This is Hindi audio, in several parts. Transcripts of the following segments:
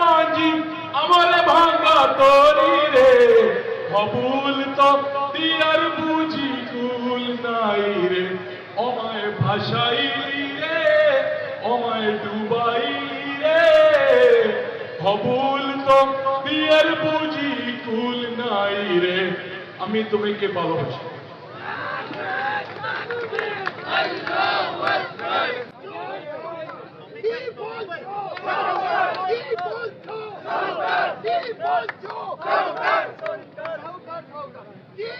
মাঝি ভাঙ্গা তরি রে। দিয়ার নাই রে। অমায় রে অমায় রে। দিয়ার নাই রে। আমি তোমাকে ভালোবাসি।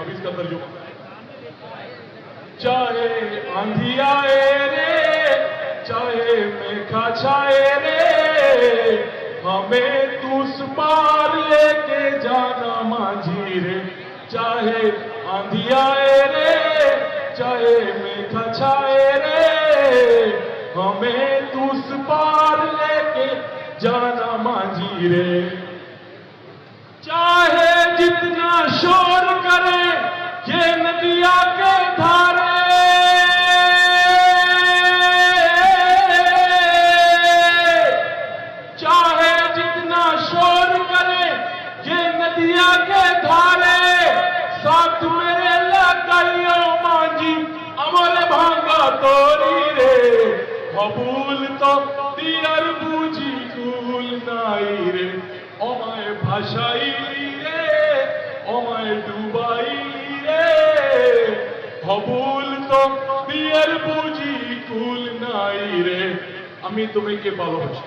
अब इसका तर्जुमा चाहे आंधी आए रे, चाहे मेघा छाए रे, हमें तू पार लेके जाना माझी रे। चाहे आंधी आए रे, चाहे मेघा छाए रे, हमें तू पार लेके जाना माझी रे। चाहे जितना शोर करे, ये नदिया के धारे। चाहे जितना शोर करे, ये नदिया के धारे। साथ मेरे लगाइयो मांझी अमल भांगा तोरी रे। कबूल तो दियर बूझी कूल नाई रे। হবুল তো বিয়ের বুঝি কুল নাই রে। আমি তোমাকে ভালোবাসি?